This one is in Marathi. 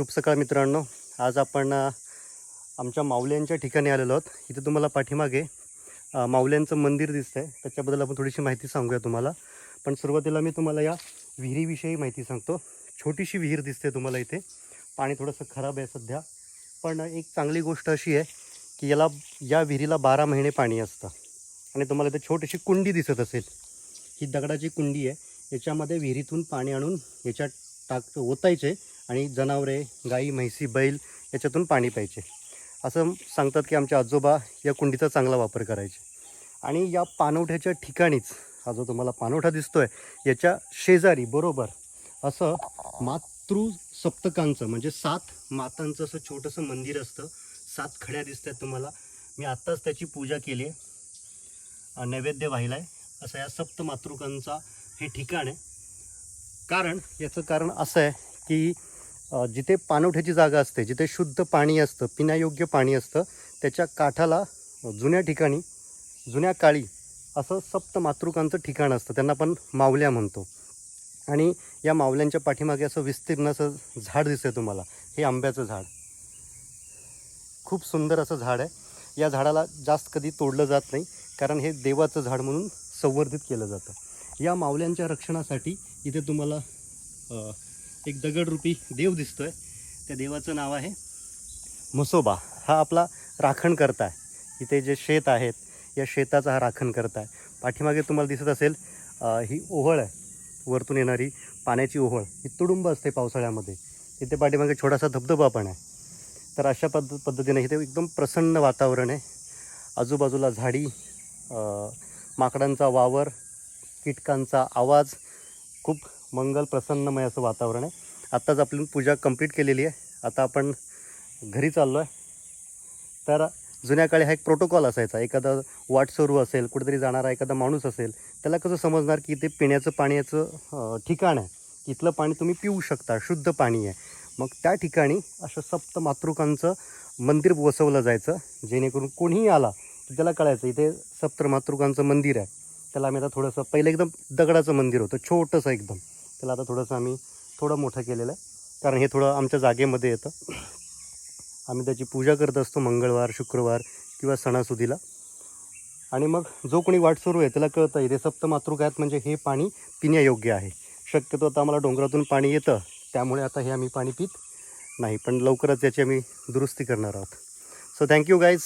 शुभ सकाळ मित्रांनो. आज आपण आमच्या माऊल्यांच्या ठिकाणी आलेलो आहोत. इथे तुम्हाला पाठीमागे माऊल्यांचं मंदिर दिसतंय. त्याच्याबद्दल आपण थोडीशी माहिती सांगूया तुम्हाला. पण सुरुवातीला मी तुम्हाला या विहिरीविषयी माहिती सांगतो. छोटीशी विहीर दिसते तुम्हाला इथे. पाणी थोडंसं खराब आहे सध्या. पण एक चांगली गोष्ट अशी आहे की याला या विहिरीला बारा महिने पाणी असतं. आणि तुम्हाला इथे छोटीशी कुंडी दिसत असेल. ही दगडाची कुंडी आहे. याच्यामध्ये विहिरीतून पाणी आणून याच्यात टाक ओतायचे. आणि जनावरे गाई म्हैसी बैल याच्यातून पाणी प्यायचे. असं सांगतात की आमचे आजोबा या कुंडीचा चांगला वापर करायचे. आणि या पानवठ्याच्या ठिकाणीच हा जो तुम्हाला पानवठा दिसतोय याच्या शेजारी बरोबर असं मातृ सप्तकांचं म्हणजे सात मातांचं असं छोटंसं मंदिर असतं. सात खड्या दिसत आहेत तुम्हाला. मी आत्ताच त्याची पूजा केली आहे. नैवेद्य वाहिला आहे. असं या सप्त मातृकांचा हे ठिकाण आहे. कारण याचं कारण असं आहे की जिथे पाणवठ्याची जागा असते जिथे शुद्ध पाणी असतं पिण्यायोग्य पाणी असतं त्याच्या काठाला जुन्या ठिकाणी जुन्या काळी असं सप्त मातृकांचं ठिकाण असतं. त्यांना आपण मावल्या म्हणतो. आणि या मावल्यांच्या पाठीमागे असं विस्तीर्ण असं झाड दिसतंय तुम्हाला. हे आंब्याचं झाड. खूप सुंदर असं झाड आहे. या झाडाला जास्त कधी तोडलं जात नाही कारण हे देवाचं झाड म्हणून संवर्धित केलं जातं. या मावल्यांच्या रक्षणासाठी इथे तुम्हाला एक दगडरूपी देव दिसतोय. त्या देवाचं नाव आहे म्हसोबा हा आपला राखण करता आहे इथे जे शेत आहेत या शेताचा हा राखण करता आहे पाठीमागे तुम्हाला दिसत असेल ही ओहळ आहे. वरतून येणारी पाण्याची ओहळ. ही तुडुंब असते पावसाळ्यामध्ये. इथे पाठीमागे छोटासा धबधबा पण आहे. तर अशा पद्ध पद्धतीने इथे एकदम प्रसन्न वातावरण आहे. आजूबाजूला झाडी माकडांचा वावर कीटकांचा आवाज खूप मंगल प्रसन्नमय असं वातावरण आहे. आत्ताच आपली पूजा कंप्लीट केलेली आहे. आता आपण घरी चाललो आहे तर जुन्या काळी हा एक प्रोटोकॉल असायचा. एखादा वाट सुरू असेल कुठेतरी जाणारा एखादा माणूस असेल त्याला कसं समजणार की इथे पिण्याचं पाण्याचं ठिकाण आहे. इथलं पाणी तुम्ही पिऊ शकता शुद्ध पाणी आहे. मग त्या ठिकाणी असं सप्त मातृकांचं मंदिर बसवलं जायचं. जेणेकरून कोणीही आला तर त्याला कळायचं इथे सप्त मातृकांचं मंदिर आहे. त्याला आम्ही आता थोडंसं पहिलं एकदम दगडाचं मंदिर होतं छोटंसं एकदम. त्याला आता थोडंसं आम्ही थोडं मोठं केलेलं आहे. कारण हे थोडं आमच्या जागेमध्ये येतं. आम्ही त्याची पूजा करत असतो मंगळवार शुक्रवार किंवा सणासुदीला. आणि मग जो कोणी वाट सुरू आहे त्याला कळतं इथे सप्तमातृक आहेत म्हणजे हे पाणी पिण्यायोग्य आहे. शक्यतो आता आम्हाला डोंगरातून पाणी येतं त्यामुळे आता हे आम्ही पाणी पित नाही. पण लवकरच याची आम्ही दुरुस्ती करणार आहोत. So thank you guys